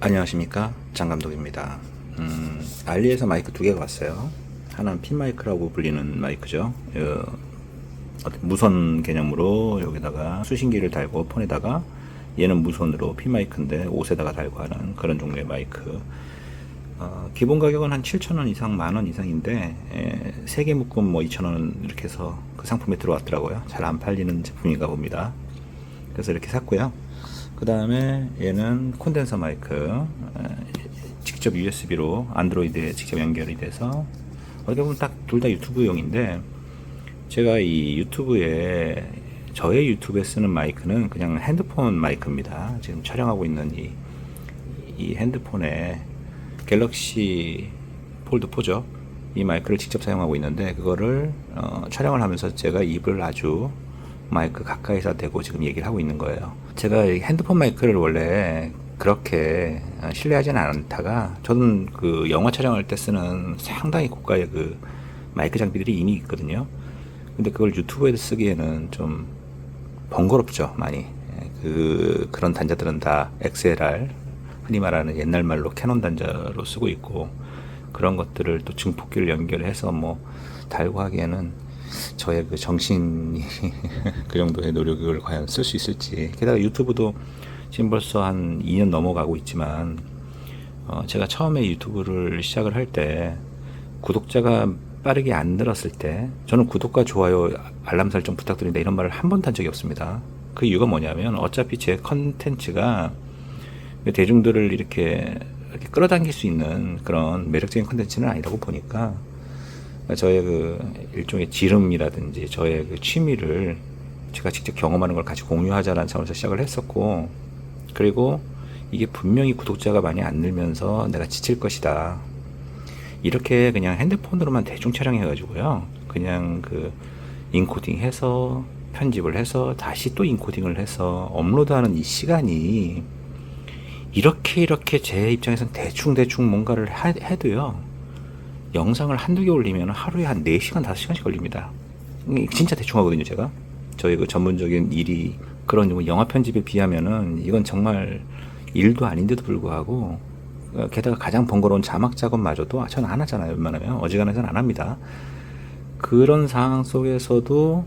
안녕하십니까 장감독입니다 음, 알리에서 마이크 두 개가 왔어요 하나는 핀 마이크라고 불리는 마이크죠 어, 무선 개념으로 여기다가 수신기를 달고 폰에다가 얘는 무선으로 핀 마이크인데 옷에다가 달고 하는 그런 종류의 마이크 어, 기본 가격은 한 7,000원 이상, 만 원 이상인데, 에, 3개 묶음 뭐 2,000원 이렇게 해서 그 상품에 들어왔더라고요. 잘 안 팔리는 제품인가 봅니다. 그래서 이렇게 샀고요. 그 다음에 얘는 콘덴서 마이크, 에, 직접 USB로 안드로이드에 직접 연결이 돼서, 어떻게 보면 딱 둘 다 유튜브용인데, 제가 이 유튜브에, 저의 유튜브에 쓰는 마이크는 그냥 핸드폰 마이크입니다. 지금 촬영하고 있는 이, 이 핸드폰에 갤럭시 폴드 4죠. 이 마이크를 직접 사용하고 있는데 그거를 어, 촬영을 하면서 제가 입을 아주 마이크 가까이서 대고 지금 얘기를 하고 있는 거예요. 제가 이 핸드폰 마이크를 원래 그렇게 어, 신뢰하지는 않다가 저는 그 영화 촬영할 때 쓰는 상당히 고가의 그 마이크 장비들이 이미 있거든요. 근데 그걸 유튜브에 쓰기에는 좀 번거롭죠, 많이. 예, 그 그런 단자들은 다 XLR 흔히 말하는 옛날 말로 캐논 단자로 쓰고 있고 그런 것들을 또 증폭기를 연결해서 뭐 달고 하기에는 저의 그 정신이 그 정도의 노력을 과연 쓸 수 있을지. 게다가 유튜브도 지금 벌써 한 2년 넘어가고 있지만 어 제가 처음에 유튜브를 시작을 할 때 구독자가 빠르게 안 늘었을 때 저는 구독과 좋아요 알람 설정 부탁드립니다 이런 말을 한 번도 한 적이 없습니다. 그 이유가 뭐냐면 어차피 제 컨텐츠가 대중들을 이렇게, 이렇게 끌어당길 수 있는 그런 매력적인 컨텐츠는 아니라고 보니까 저의 그 일종의 지름이라든지 저의 그 취미를 제가 직접 경험하는 걸 같이 공유하자라는 차원에서 시작을 했었고 그리고 이게 분명히 구독자가 많이 안 늘면서 내가 지칠 것이다. 이렇게 그냥 핸드폰으로만 대충 촬영해 가지고요. 그냥 그 인코딩 해서 편집을 해서 다시 또 인코딩을 해서 업로드하는 이 시간이 이렇게 이렇게 제 입장에선 대충대충 뭔가를 하- 해도요 영상을 한두 개 올리면 하루에 한 4시간 5시간씩 걸립니다. 이 진짜 대충 하거든요 제가. 저희 그 전문적인 일이 그런 뭐 영화 편집에 비하면은 이건 정말 일도 아닌데도 불구하고 어, 게다가 가장 번거로운 자막 작업마저도 저는 안 하잖아요 웬만하면. 어지간해서는 안 합니다. 그런 상황 속에서도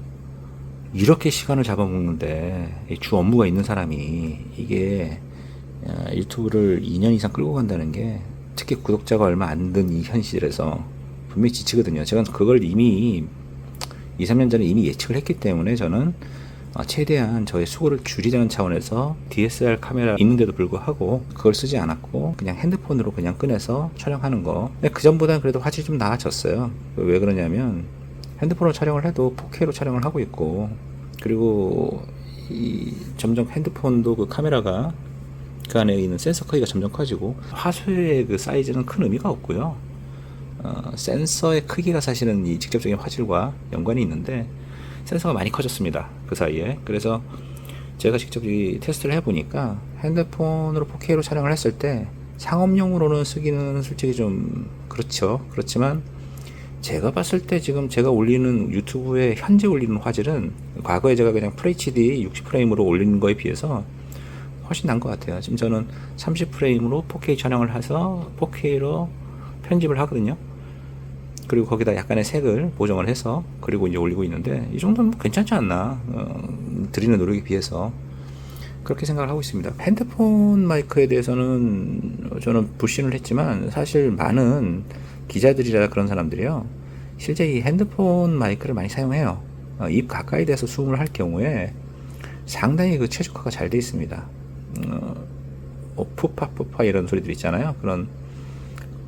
이렇게 시간을 잡아먹는데 이주 업무가 있는 사람이 이게 어, 유튜브를 2년 이상 끌고 간다는 게 특히 구독자가 얼마 안된이 현실에서 분명히 지치거든요. 제가 그걸 이미 2, 3년 전에 이미 예측을 했기 때문에 저는 어, 최대한 저의 수고를 줄이자는 차원에서 DSLR 카메라 있는데도 불구하고 그걸 쓰지 않았고 그냥 핸드폰으로 그냥 꺼내서 촬영하는 거. 근데 그 전보다는 그래도 화질이 좀 나아졌어요. 왜 그러냐면 핸드폰으로 촬영을 해도 4K로 촬영을 하고 있고 그리고 이 점점 핸드폰도 그 카메라가 그 안에 있는 센서 크기가 점점 커지고 화소의 그 사이즈는 큰 의미가 없고요. 어, 센서의 크기가 사실은 이 직접적인 화질과 연관이 있는데 센서가 많이 커졌습니다. 그 사이에. 그래서 제가 직접 이 테스트를 해보니까 핸드폰으로 4K로 촬영을 했을 때 상업용으로는 쓰기는 솔직히 좀 그렇죠. 그렇지만 제가 봤을 때 지금 제가 올리는 유튜브에 현재 올리는 화질은 과거에 제가 그냥 FHD 60프레임으로 올리는 거에 비해서 훨씬 난것 같아요. 지금 저는 30프레임으로 4K 촬영을 해서 4K로 편집을 하거든요. 그리고 거기다 약간의 색을 보정을 해서 그리고 이제 올리고 있는데 이 정도면 괜찮지 않나 어, 드리는 노력에 비해서 그렇게 생각을 하고 있습니다. 핸드폰 마이크에 대해서는 저는 불신을 했지만 사실 많은 기자들이라 그런 사람들이요 실제 이 핸드폰 마이크를 많이 사용해요. 어, 입 가까이 대서 수음을 할 경우에 상당히 그 최적화가 잘 돼 있습니다. 어, 뭐 푸파 푸파 이런 소리들 있잖아요. 그런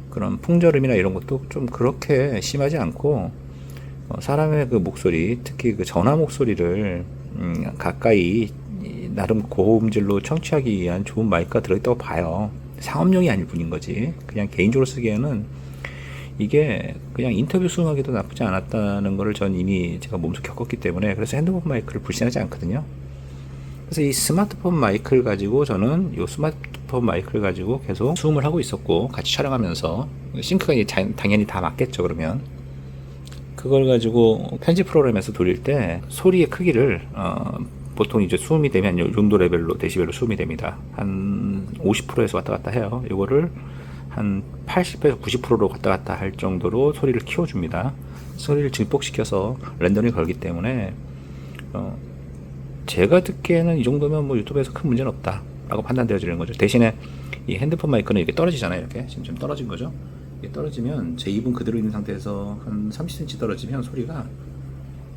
그런 풍절음이나 이런 것도 좀 그렇게 심하지 않고 어, 사람의 그 목소리, 특히 그 전화 목소리를 음, 가까이 이, 나름 고음질로 청취하기 위한 좋은 마이크가 들어있다고 봐요. 상업용이 아닐 뿐인 거지. 그냥 개인적으로 쓰기에는 이게 그냥 인터뷰 수음하기도 나쁘지 않았다는 거를 전 이미 제가 몸소 겪었기 때문에 그래서 핸드폰 마이크를 불신하지 않거든요. 그래서 이 스마트폰 마이크를 가지고 저는 이 스마트폰 마이크를 가지고 계속 수음을 하고 있었고 같이 촬영하면서 싱크가 이제 자- 당연히 다 맞겠죠 그러면 그걸 가지고 편집 프로그램에서 돌릴 때 소리의 크기를 어, 보통 이제 수음이 되면 요 정도 레벨로 데시벨로 수음이 됩니다 한 50%에서 왔다 갔다 해요. 이거를 한 80에서 90%로 왔다 갔다 할 정도로 소리를 키워줍니다. 소리를 증폭시켜서 랜덤이 걸기 때문에 어, 제가 듣기에는 이 정도면 뭐 유튜브에서 큰 문제는 없다라고 판단되어지는 거죠. 대신에 이 핸드폰 마이크는 이렇게 떨어지잖아요. 이렇게 지금 좀 떨어진 거죠. 이게 떨어지면 제 입은 그대로 있는 상태에서 한 30cm 떨어지면 소리가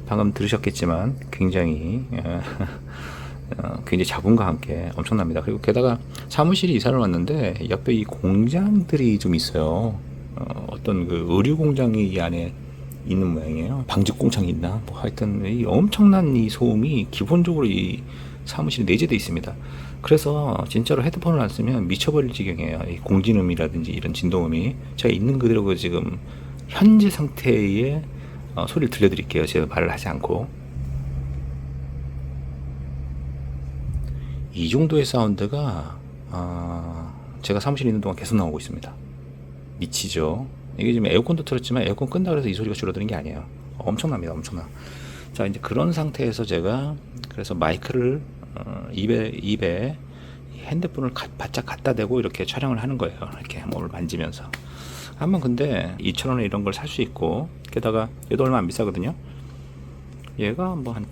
방금 들으셨겠지만 굉장히 어, 어, 굉장히 잡음과 함께 엄청납니다. 그리고 게다가 사무실에 이사를 왔는데 옆에 이 공장들이 좀 있어요. 어, 어떤 그 의류 공장이 이 안에 있는 모양이에요. 방직 공장이 있나? 뭐 하여튼 이 엄청난 이 소음이 기본적으로 이 사무실에 내재되어 있습니다. 그래서 진짜로 헤드폰을 안 쓰면 미쳐버릴 지경이에요. 이 공진음이라든지 이런 진동음이 제가 있는 그대로 그 지금 현재 상태의 어, 소리를 들려드릴게요. 제가 말을 하지 않고 이 정도의 사운드가 아, 제가 사무실에 있는 동안 계속 나오고 있습니다. 미치죠. 이게 지금 에어컨도 틀었지만 에어컨 끈다 그래서 이 소리가 줄어드는 게 아니에요. 엄청납니다. 엄청나. 자 이제 그런 상태에서 제가 그래서 마이크를 어, 입에 입에 이 핸드폰을 가- 바짝 갖다 대고 이렇게 촬영을 하는 거예요. 이렇게 몸을 만지면서. 한번 근데 2,000원에 이런 걸 살 수 있고 게다가 얘도 얼마 안 비싸거든요. 얘가 뭐 한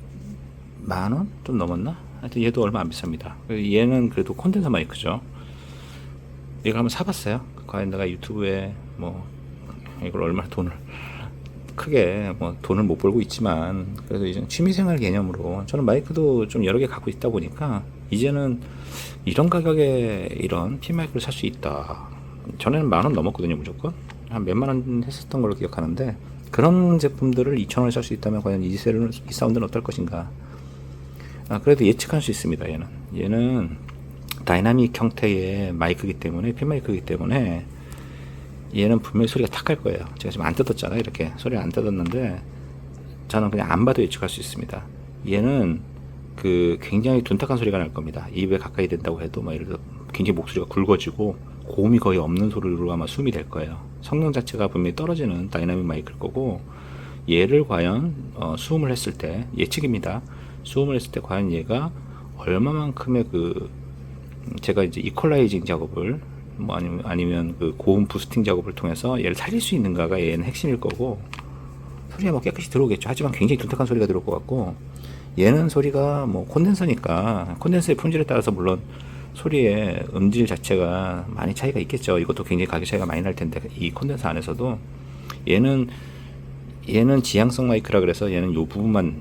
만 원 좀 넘었나? 하여튼 얘도 얼마 안 비쌉니다. 얘는 그래도 콘덴서 마이크죠. 이걸 한번 사봤어요. 과연 내가 유튜브에 뭐 이걸 얼마나 돈을 크게 뭐 돈을 못 벌고 있지만 그래도 이제 취미생활 개념으로 저는 마이크도 좀 여러 개 갖고 있다 보니까 이제는 이런 가격에 이런 핀 마이크를 살 수 있다. 전에는 만 원 넘었거든요 무조건 한 몇만 원 했었던 걸로 기억하는데 그런 제품들을 2천 원에 살 수 있다면 과연 이, 세는, 이 사운드는 어떨 것인가 아, 그래도 예측할 수 있습니다. 얘는 얘는 다이나믹 형태의 마이크이기 때문에 핀 마이크이기 때문에 얘는 분명히 소리가 탁 할 거예요. 제가 지금 안 뜯었잖아요. 이렇게 소리를 안 뜯었는데 저는 그냥 안 봐도 예측할 수 있습니다. 얘는 그 굉장히 둔탁한 소리가 날 겁니다. 입에 가까이 된다고 해도 막 예를 들어 굉장히 목소리가 굵어지고 고음이 거의 없는 소리로 아마 숨이 될 거예요. 성능 자체가 분명히 떨어지는 다이나믹 마이크일 거고 얘를 과연 어, 수음을 했을 때 예측입니다. 수음을 했을 때 과연 얘가 얼마만큼의 그 음, 제가 이제 이퀄라이징 작업을 뭐 아니면 아니면 그 고음 부스팅 작업을 통해서 얘를 살릴 수 있는가가 얘는 핵심일 거고 소리가 뭐 깨끗이 들어오겠죠. 하지만 굉장히 둔탁한 소리가 들어올 것 같고 얘는 소리가 뭐 콘덴서니까 콘덴서의 품질에 따라서 물론 소리의 음질 자체가 많이 차이가 있겠죠. 이것도 굉장히 가격 차이가 많이 날 텐데 이 콘덴서 안에서도 얘는 얘는 지향성 마이크라 그래서 얘는 요 부분만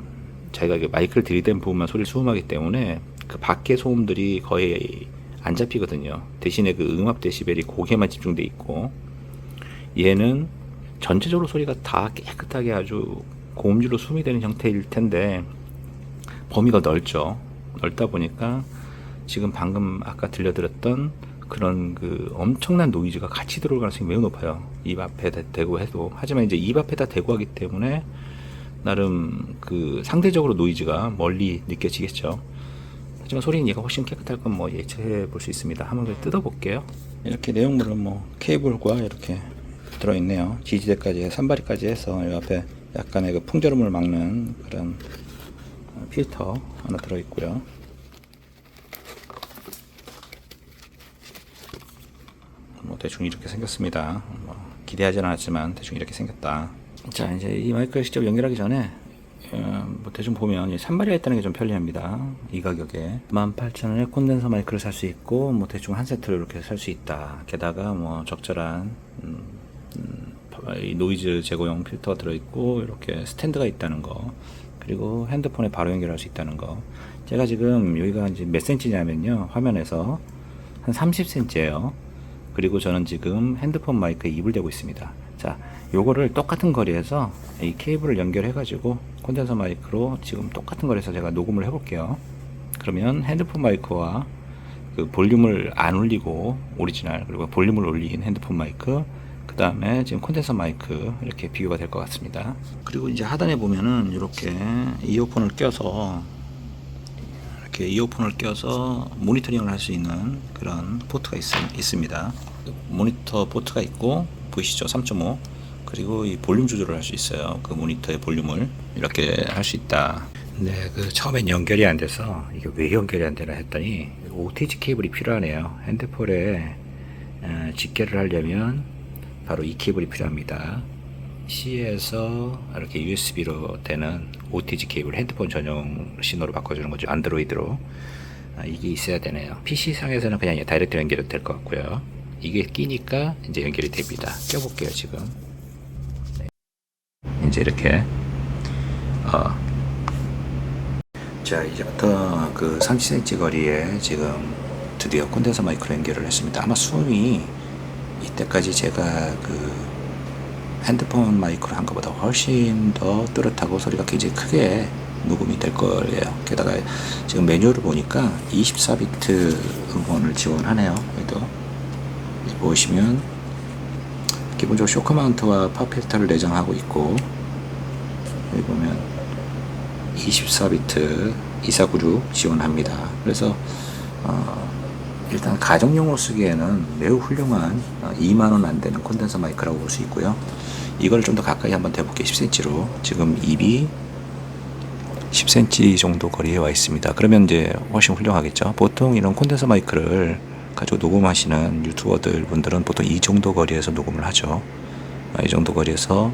자기가 마이크를 들이댄 부분만 소리를 수음하기 때문에 그 밖의 소음들이 거의 안 잡히거든요. 대신에 그 음압 데시벨이 고개만 집중돼 있고 얘는 전체적으로 소리가 다 깨끗하게 아주 고음질로 수음이 되는 형태일 텐데 범위가 넓죠. 넓다 보니까 지금 방금 아까 들려드렸던 그런 그 엄청난 노이즈가 같이 들어올 가능성이 매우 높아요. 입 앞에 대- 대고 해도. 하지만 이제 입 앞에다 대고 하기 때문에 나름 그 상대적으로 노이즈가 멀리 느껴지겠죠. 하지만 소리는 얘가 훨씬 깨끗할 건 뭐 예측해 볼 수 있습니다. 한번 그냥 뜯어 볼게요. 이렇게 내용물은 뭐 케이블과 이렇게 들어있네요. 지지대까지, 산발이까지 해서 이 앞에 약간의 그 풍절음을 막는 그런 필터 하나 들어있고요. 뭐 대충 이렇게 생겼습니다. 뭐 기대하지는 않았지만 대충 이렇게 생겼다. 자 이제 이 마이크를 직접 연결하기 전에 어, 뭐 대충 보면 이 산발이가 있다는 게 좀 편리합니다. 이 가격에. 18,000원에 콘덴서 마이크를 살 수 있고 뭐 대충 한 세트로 이렇게 살 수 있다. 게다가 뭐 적절한 음, 음, 이 노이즈 제거용 필터가 들어있고 이렇게 스탠드가 있다는 거. 그리고 핸드폰에 바로 연결할 수 있다는 거. 제가 지금 여기가 이제 몇 센치냐면요. 화면에서 한 30cm예요. 그리고 저는 지금 핸드폰 마이크에 입을 대고 있습니다 자 요거를 똑같은 거리에서 이 케이블을 연결해 가지고 콘덴서 마이크로 지금 똑같은 거리에서 제가 녹음을 해 볼게요. 그러면 핸드폰 마이크와 그 볼륨을 안 올리고 오리지널 그리고 볼륨을 올린 핸드폰 마이크 그 다음에 지금 콘덴서 마이크 이렇게 비교가 될 것 같습니다. 그리고 이제 하단에 보면은 이렇게 이어폰을 껴서 이렇게 이어폰을 껴서 모니터링을 할 수 있는 그런 포트가 있, 있습니다. 모니터 포트가 있고 보이시죠 3.5 그리고 이 볼륨 조절을 할 수 있어요 그 모니터의 볼륨을 이렇게 할 수 있다 근데 그 처음엔 연결이 안 돼서 이게 왜 연결이 안 되나 했더니 OTG 케이블이 필요하네요. 핸드폰에 어, 직계를 하려면 바로 이 케이블이 필요합니다. C에서 이렇게 USB로 되는 OTG 케이블 핸드폰 전용 신호로 바꿔주는 거죠. 안드로이드로. 아, 이게 있어야 되네요. PC 상에서는 그냥 다이렉트 연결이 될 것 같고요. 이게 끼니까 이제 연결이 됩니다. 껴볼게요, 지금. 네. 이제 이렇게, 어, 자, 이제부터 그 30cm 거리에 지금 드디어 콘덴서 마이크로 연결을 했습니다. 아마 숨이 이때까지 제가 그 핸드폰 마이크로 한 것보다 훨씬 더 뚜렷하고 소리가 굉장히 크게 녹음이 될 거예요. 게다가 지금 매뉴얼을 보니까 24비트 음원을 지원하네요. 그래도 보시면 기본적으로 쇼크 마운트와 팝 필터를 내장하고 있고 여기 보면 24비트 2496 지원합니다. 그래서 어, 일단 가정용으로 쓰기에는 매우 훌륭한 어, 2만원 안 되는 콘덴서 마이크라고 볼 수 있고요. 이걸 좀 더 가까이 한번 대볼게요. 10cm로. 지금 입이 10cm 정도 거리에 와 있습니다. 그러면 이제 훨씬 훌륭하겠죠. 보통 이런 콘덴서 마이크를 가지고 녹음하시는 유튜버들 분들은 보통 이 정도 거리에서 녹음을 하죠. 아, 이 정도 거리에서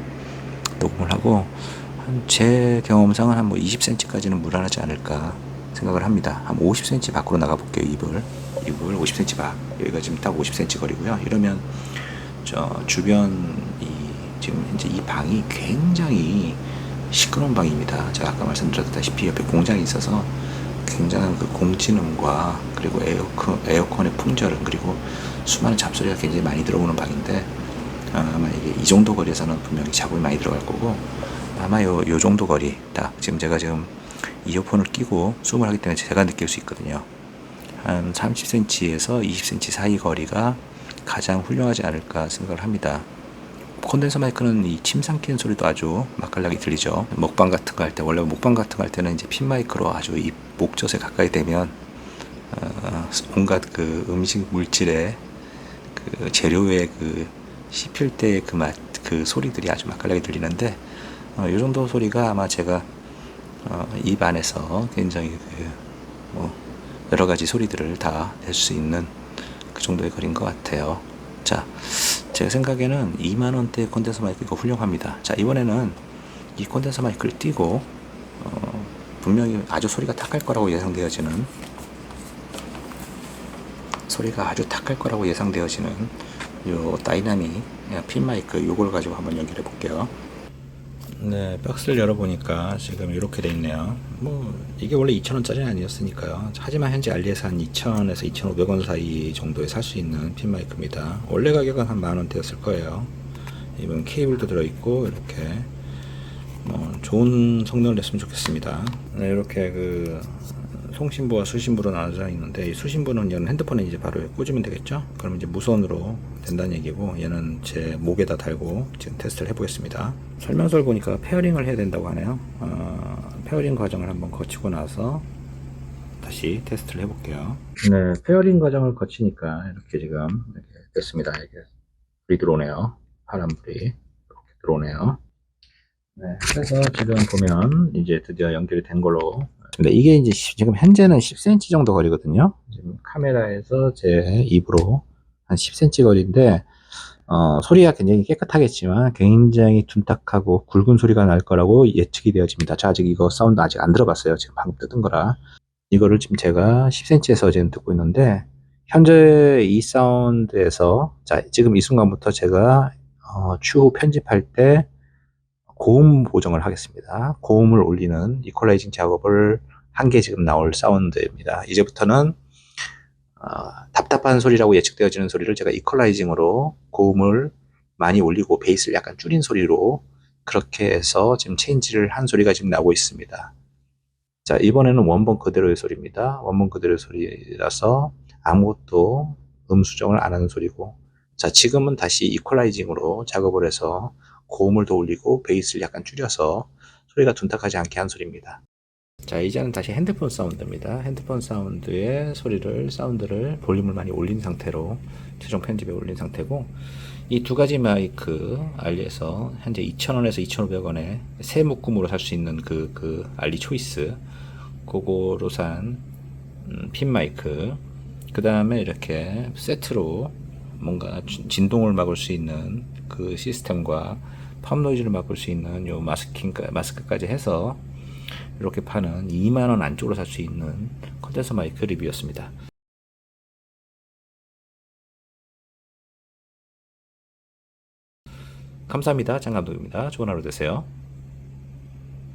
녹음을 하고 한제 경험상은 한 뭐 20cm까지는 무난하지 않을까 생각을 합니다. 한 50cm 밖으로 나가 볼게요. 입을 입을 50cm 밖 여기가 지금 딱 50cm 거리고요. 이러면 저 주변 이 지금 현재 이 방이 굉장히 시끄러운 방입니다. 제가 아까 말씀드렸다시피 옆에 공장이 있어서 굉장한 그 공진음과 그리고 에어컨 에어컨의 풍절음 그리고 수많은 잡소리가 굉장히 많이 들어오는 방인데 아, 아마 이게 이 정도 거리에서는 분명히 잡음이 많이 들어갈 거고 아마 요, 요 정도 거리 딱 지금 제가 지금 이어폰을 끼고 숨을 하기 때문에 제가 느낄 수 있거든요. 한 30cm에서 20cm 사이 거리가 가장 훌륭하지 않을까 생각을 합니다. 콘덴서 마이크는 이 침 삼키는 소리도 아주 맛깔나게 들리죠. 먹방 같은 거 할 때 원래 먹방 같은 거 할 때는 이제 핀 마이크로 아주 이 목젖에 가까이 되면 어, 온갖 그 음식 물질의 그 재료의 그 씹힐 때의 그 맛, 그 소리들이 아주 맛깔나게 들리는데 어, 이 정도 소리가 아마 제가 어, 입 안에서 굉장히 그 뭐 여러 가지 소리들을 다 낼 수 있는 그 정도의 거리인 것 같아요. 자, 제 생각에는 2만 원대 콘덴서 마이크 이거 훌륭합니다. 자, 이번에는 이 콘덴서 마이크를 띄고 어, 분명히 아주 소리가 탁할 거라고 예상되어지는 소리가 아주 탁할 거라고 예상되어지는 요 다이나믹 핀 마이크 요걸 가지고 한번 연결해 볼게요. 네, 박스를 열어보니까 지금 이렇게 돼 있네요. 뭐 이게 원래 2,000원짜리는 아니었으니까요. 하지만 현재 알리에서 한 2,000원에서 2,500원 사이 정도에 살 수 있는 핀 마이크입니다. 원래 가격은 한 만 원대였을 거예요. 이번 케이블도 들어있고 이렇게 뭐 좋은 성능을 냈으면 좋겠습니다. 네, 이렇게 그 송신부와 수신부로 나눠져 있는데 이 수신부는 얘는 핸드폰에 이제 바로 꽂으면 되겠죠? 그럼 이제 무선으로 된다는 얘기고 얘는 제 목에다 달고 지금 테스트를 해보겠습니다. 설명서를 보니까 페어링을 해야 된다고 하네요. 어, 페어링 과정을 한번 거치고 나서 다시 테스트를 해볼게요. 네, 페어링 과정을 거치니까 이렇게 지금 이렇게 됐습니다. 이게 불이 들어오네요. 파란 불이 이렇게 들어오네요. 네, 그래서 지금 보면 이제 드디어 연결이 된 걸로. 근데 이게 이제 시- 지금 현재는 10cm 정도 거리거든요. 지금 카메라에서 제 입으로 한 10cm 거리인데, 어, 소리가 굉장히 깨끗하겠지만 굉장히 둔탁하고 굵은 소리가 날 거라고 예측이 되어집니다. 저 아직 이거 사운드 아직 안 들어봤어요. 지금 방금 뜯은 거라. 이거를 지금 제가 10cm에서 지금 듣고 있는데, 현재 이 사운드에서, 자, 지금 이 순간부터 제가, 어, 추후 편집할 때 고음 보정을 하겠습니다. 고음을 올리는 이퀄라이징 작업을 한게 지금 나올 사운드입니다. 이제부터는 어, 답답한 소리라고 예측되어지는 소리를 제가 이퀄라이징으로 고음을 많이 올리고 베이스를 약간 줄인 소리로 그렇게 해서 지금 체인지를 한 소리가 지금 나오고 있습니다. 자, 이번에는 원본 그대로의 소리입니다. 원본 그대로의 소리라서 아무것도 음 수정을 안 하는 소리고 자, 지금은 다시 이퀄라이징으로 작업을 해서 고음을 더 올리고 베이스를 약간 줄여서 소리가 둔탁하지 않게 한 소리입니다. 자, 이제는 다시 핸드폰 사운드입니다. 핸드폰 사운드의 소리를, 사운드를 볼륨을 많이 올린 상태로 최종 편집에 올린 상태고, 이 두 가지 마이크 알리에서 현재 2,000원에서 2,500원에 새 묶음으로 살 수 있는 그, 그 알리 초이스, 그거로 산, 음, 핀 마이크, 그 다음에 이렇게 세트로 뭔가 진- 진동을 막을 수 있는 그 시스템과 팝 노이즈를 막을 수 있는 요 마스킹 마스크까지 해서 이렇게 파는 2만 원 안쪽으로 살 수 있는 컨덴서 마이크 리뷰였습니다. 감사합니다. 장 감독입니다. 좋은 하루 되세요.